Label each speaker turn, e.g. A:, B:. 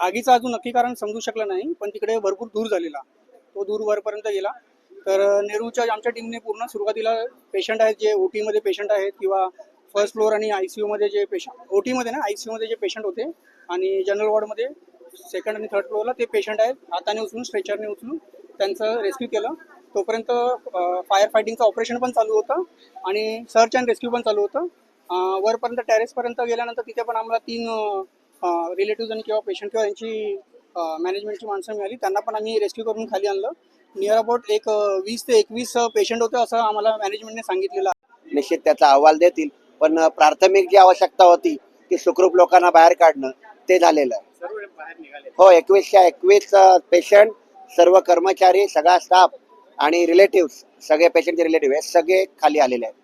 A: आगीचं अजून नक्की कारण समजू शकलं नाही पण तिकडे भरपूर दूर झालेला. तो दूर वरपर्यंत गेला. तर नेहरूच्या आमच्या टीमने पूर्ण सुरुवातीला पेशंट आहेत जे ओ टीमध्ये पेशंट आहेत किंवा फर्स्ट फ्लोअर आणि आय सी यूमध्ये जे पेशंट ओ टीमध्ये ना आय सी यूमध्ये जे पेशंट होते आणि जनरल वॉर्डमध्ये सेकंड आणि थर्ड फ्लोअरला ते पेशंट आहेत. हाताने उचलून स्ट्रेचरने उचलून त्यांचं रेस्क्यू केलं. तोपर्यंत फायर फायटिंगचं ऑपरेशन पण चालू होतं आणि सर्च अँड रेस्क्यू पण चालू होतं. वरपर्यंत टेरेसपर्यंत गेल्यानंतर तिथे पण आम्हाला तीन रिलेटिव्ह आणि किंवा पेशंट किंवा यांची मॅनेजमेंटची माणसं मिळाली. त्यांना पण आम्ही रेस्क्यू करून खाली आणलं. नियर अबाउट एक वीस ते एकवीस पेशंट होते असं आम्हाला मॅनेजमेंटने सांगितलेलं आहे.
B: निश्चित त्याचा अहवाल देतील. पण प्राथमिक जी आवश्यकता होती ती सुखरूप लोकांना बाहेर काढणं ते झालेलं आहे. हो एकवीसच्या एकवीस पेशंट सर्व कर्मचारी सगळा स्टाफ आणि रिलेटिव्ह सगळे पेशंटचे रिलेटिव्ह हे सगळे खाली आलेले आहेत.